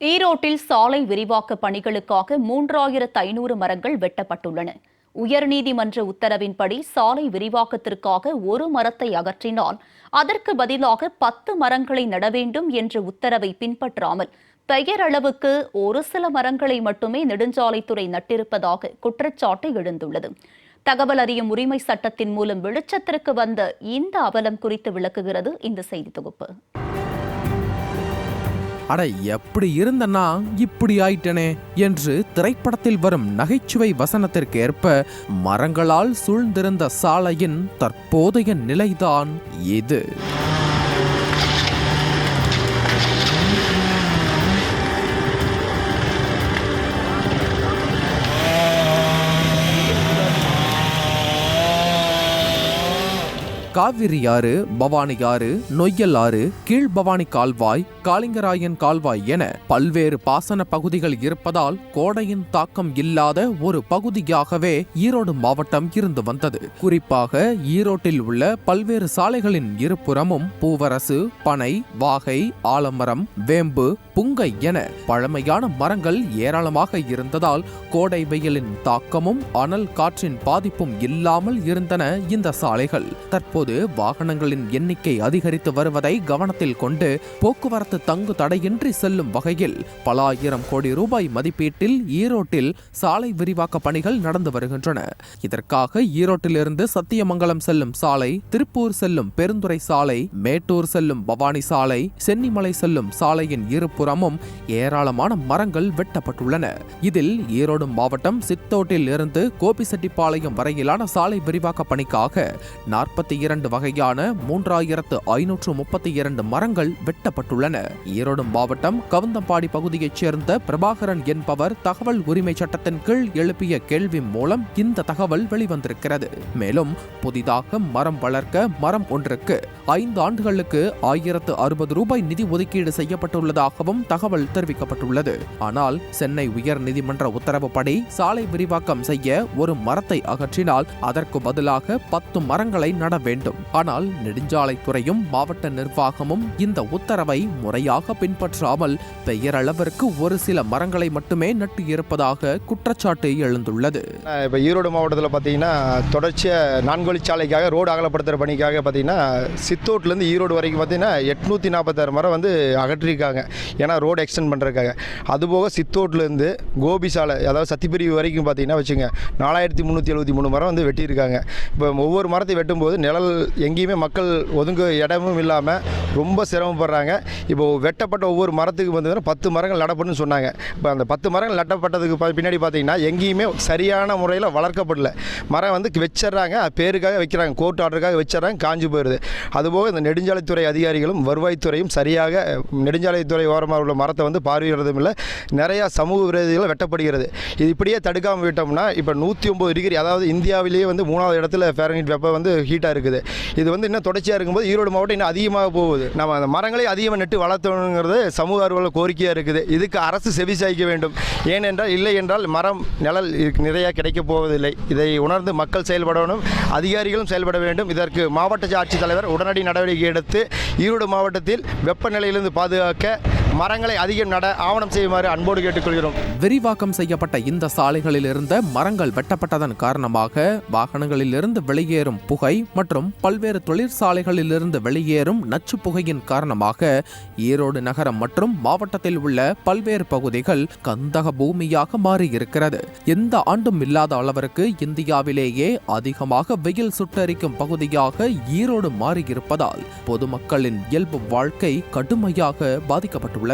ஈரோட்டில் சாலை விரிவாக்க பணிகளுக்காக மூன்றாயிரத்து ஐநூறு மரங்கள் வெட்டப்பட்டுள்ளன. உயர்நீதிமன்ற உத்தரவின்படி சாலை விரிவாக்கத்திற்காக ஒரு மரத்தை அகற்றினால் அதற்கு பதிலாக பத்து மரங்களை நட வேண்டும் என்ற உத்தரவை பின்பற்றாமல் பெயரளவுக்கு ஒரு சில மரங்களை மட்டுமே நெடுஞ்சாலைத்துறை நட்டிருப்பதாக குற்றச்சாட்டு எழுந்துள்ளது. தகவல் அறியும் உரிமை சட்டத்தின் மூலம் வெளிச்சத்திற்கு வந்த இந்த அவலம் குறித்து விளக்குகிறது இந்த செய்தி தொகுப்பு. அட எப்படி இருந்தனா இப்படி ஆயிட்டனே என்று திரைப்படத்தில் வரும் நகைச்சுவை வசனத்திற்கு ஏற்ப மரங்களால் சூழ்ந்திருந்த சாலையின் தற்போதைய நிலைதான் இது. காவிரி ஆறு பவானி ஆறு நொய்யல் ஆறு கீழ்பவானி கால்வாய் காளிங்கராயன் கால்வாய் என பல்வேறு பாசன பகுதிகள் இருப்பதால் கோடையின் தாக்கம் இல்லாத ஒரு பகுதியாகவே ஈரோடு மாவட்டம் இருந்து வந்தது. குறிப்பாக ஈரோட்டில் உள்ள பல்வேறு சாலைகளின் இருபுறமும் பூவரசு பனை வாகை ஆலமரம் வேம்பு புங்கை என பழமையான மரங்கள் ஏராளமாக இருந்ததால் கோடை வெயிலின் தாக்கமும் அனல் காற்றின் பாதிப்பும் இல்லாமல் இருந்தன இந்த சாலைகள். தற்போது வாகனங்களின் எண்ணிக்கை அதிகரித்து வருவதை கவனத்தில் கொண்டு போக்குவரத்து தங்கு தடையின்றி செல்லும் வகையில் பல ஆயிரம் கோடி ரூபாய் மதிப்பீட்டில் ஈரோட்டில் சாலை விரிவாக்க பணிகள் நடந்து வருகின்றன. இதற்காக ஈரோட்டிலிருந்து சத்தியமங்கலம் செல்லும் சாலை திருப்பூர் செல்லும் பெருந்துறை சாலை மேட்டூர் செல்லும் பவானி சாலை சென்னிமலை செல்லும் சாலையின் இருபுறமும் ஏராளமான மரங்கள் வெட்டப்பட்டுள்ளன. இதில் ஈரோடு மாவட்டம் சித்தோட்டில் இருந்து கோபிசெட்டிப்பாளையம் வரையிலான சாலை விரிவாக்க பணிக்காக நாற்பத்தி இரண்டு வகையான மூன்றாயிரத்து ஐநூற்று முப்பத்தி இரண்டு மரங்கள் வெட்டப்பட்டுள்ளன. ஈரோடு மாவட்டம் கவுந்தம்பாடி பகுதியைச் சேர்ந்த பிரபாகரன் என்பவர் தகவல் உரிமை சட்டத்தின் கீழ் எழுப்பிய கேள்வி மூலம் இந்த தகவல் வெளிவந்திருக்கிறது. மேலும் புதிதாக மரம் வளர்க்க மரம் ஒன்றுக்கு ஐந்து ஆண்டுகளுக்கு ஆயிரத்து அறுபது ரூபாய் நிதி ஒதுக்கீடு செய்யப்பட்டுள்ளதாகவும் தகவல் தெரிவிக்கப்பட்டுள்ளது. ஆனால் சென்னை உயர் நீதிமன்ற உத்தரவுப்படி சாலை விரிவாக்கம் செய்ய ஒரு மரத்தை அகற்றினால் அதற்கு பதிலாக பத்து மரங்களை நட வேண்டும். ஆனால் நெடுஞ்சாலைத்துறையும் மாவட்ட நிர்வாகமும் இந்த உத்தரவை முறையாக பின்பற்றாமல் பெயரளவிற்கு ஒரு சில மரங்களை மட்டுமே நட்டு இருப்பதாக குற்றச்சாட்டு எழுந்துள்ளது. இப்போ ஈரோடு மாவட்டத்தில் பார்த்தீங்கன்னா தொடர்ச்சியாக நான்கு வழிச்சாலைக்காக ரோடு அகலப்படுத்துகிற பணிக்காக பார்த்தீங்கன்னா சித்தோட்லேருந்து ஈரோடு வரைக்கும் பார்த்தீங்கன்னா எட்நூற்றி நாற்பத்தாறு மரம் வந்து அகற்றிருக்காங்க. ஏன்னா ரோடு எக்ஸ்டெண்ட் பண்ணுறதுக்காக அதுபோக சித்தோட்லேருந்து கோபி சாலை அதாவது சத்திப்பிரிவு வரைக்கும் பார்த்தீங்கன்னா வச்சுங்க நாலாயிரத்தி முந்நூற்றி எழுபத்தி மூணு மரம் வந்து வெட்டியிருக்காங்க. இப்போ ஒவ்வொரு மரத்தை வெட்டும்போது நிழல் எங்கேயுமே மக்கள் ஒதுங்க இடமும் இல்லாமல் ரொம்ப சிரமப்படுறாங்க. இப்போ வெட்டப்பட்ட ஒவ்வொரு மரத்துக்கு வந்து பத்து மரங்கள் நடப்படுன்னு சொன்னாங்க. இப்போ அந்த பத்து மரங்கள் நட்டப்பட்டதுக்கு பின்னாடி பார்த்தீங்கன்னா எங்கேயுமே சரியான முறையில் வளர்க்கப்படல. மரம் வந்து வச்சிடுறாங்க பேருக்காக வைக்கிறாங்க. கோர்ட் ஆர்டருக்காக வச்சிடுறாங்க காஞ்சு போயிடுது அதுபோக இந்த நெடுஞ்சாலைத்துறை அதிகாரிகளும் வருவாய்த்துறையும் சரியாக நெடுஞ்சாலைத்துறை ஓரமாக உள்ள மரத்தை வந்து பார்வையிடுறதும் இல்லை. நிறையா சமூக விரோதிகள் வெட்டப்படுகிறது. இது இப்படியே தடுக்காமல் விட்டோம்னா இப்போ நூற்றி ஒம்பது டிகிரி அதாவது இந்தியாவிலேயே வந்து மூணாவது இடத்துல ஃபேரன்ஹீட் வெப்பம் வந்து ஹீட்டாக இருக்குது. இது வந்து இன்னும் தொடர்ச்சியாக இருக்கும்போது ஈரோடு மாவட்டம் இன்னும் அதிகமாக போகுது. நம்ம அந்த மரங்களை அதிகமாக நட்டு வளர்த்தணுங்கிறது சமூக ஆர்வல கோரிக்கையாக இருக்குது. இதுக்கு அரசு செவி சாய்க்க வேண்டும். ஏனென்றால் இல்லை என்றால் மரம் நிழல் இதுக்கு நிறைய கிடைக்கப் போவதில்லை. இதை உணர்ந்து மக்கள் செயல்படணும் அதிகாரிகளும் செயல்பட வேண்டும். இதற்கு மாவட்ட ஆட்சித்தலைவர் உடனடி நடவடிக்கை எடுத்து ஈரோடு மாவட்டத்தில் வெப்பநிலையிலிருந்து பாதுகாக்க மரங்களை அதிகம் நட ஆவணம் செய்யுமாறு அன்போடு கேட்டுக்கொள்கிறோம். விரிவாக்கம் செய்யப்பட்ட இந்த சாலைகளில் இருந்த மரங்கள் வெட்டப்பட்டதன் காரணமாக வாகனங்களிலிருந்து வெளியேறும் புகை மற்றும் பல்வேறு தொழிற்சாலைகளிலிருந்து வெளியேறும் நச்சு புகையின் காரணமாக ஈரோடு நகரம் மற்றும் மாவட்டத்தில் உள்ள பல்வேறு பகுதிகள் கந்தக பூமியாக மாறியிருக்கிறது. எந்த ஆண்டும் இல்லாத அளவிற்கு இந்தியாவிலேயே அதிகமாக வெயில் சுட்டரிக்கும் பகுதியாக ஈரோடு மாறியிருப்பதால் பொதுமக்களின் இயல்பு வாழ்க்கை கடுமையாக பாதிக்கப்பட்டுள்ளது.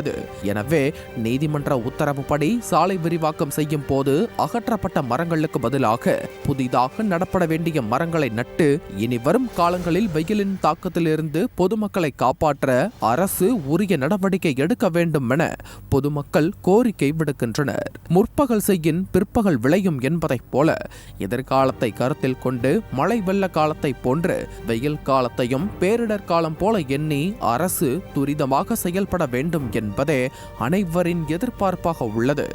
எனவே நீதிமன்ற உத்தரவுப்படி சாலை விரிவாக்கம் செய்யும் போது அகற்றப்பட்ட மரங்களுக்கு பதிலாக புதிதாக நடப்பட வேண்டிய மரங்களை நட்டு இனி வரும் காலங்களில் வெயிலின் தாக்கத்திலிருந்து பொதுமக்களை காப்பாற்ற அரசு உரிய நடவடிக்கை எடுக்க வேண்டும் என பொதுமக்கள் கோரிக்கை விடுக்கின்றனர். முற்பகல் செய்யின் பிற்பகல் விளையும் என்பதைப் போல எதிர்காலத்தை கருத்தில் கொண்டு மழை வெள்ள காலத்தை போன்று வெயில் காலத்தையும் பேரிடர் காலம் போல எண்ணி அரசு துரிதமாக செயல்பட வேண்டும் என்பதே அனைவரின் எதிர்பார்ப்பாக உள்ளது.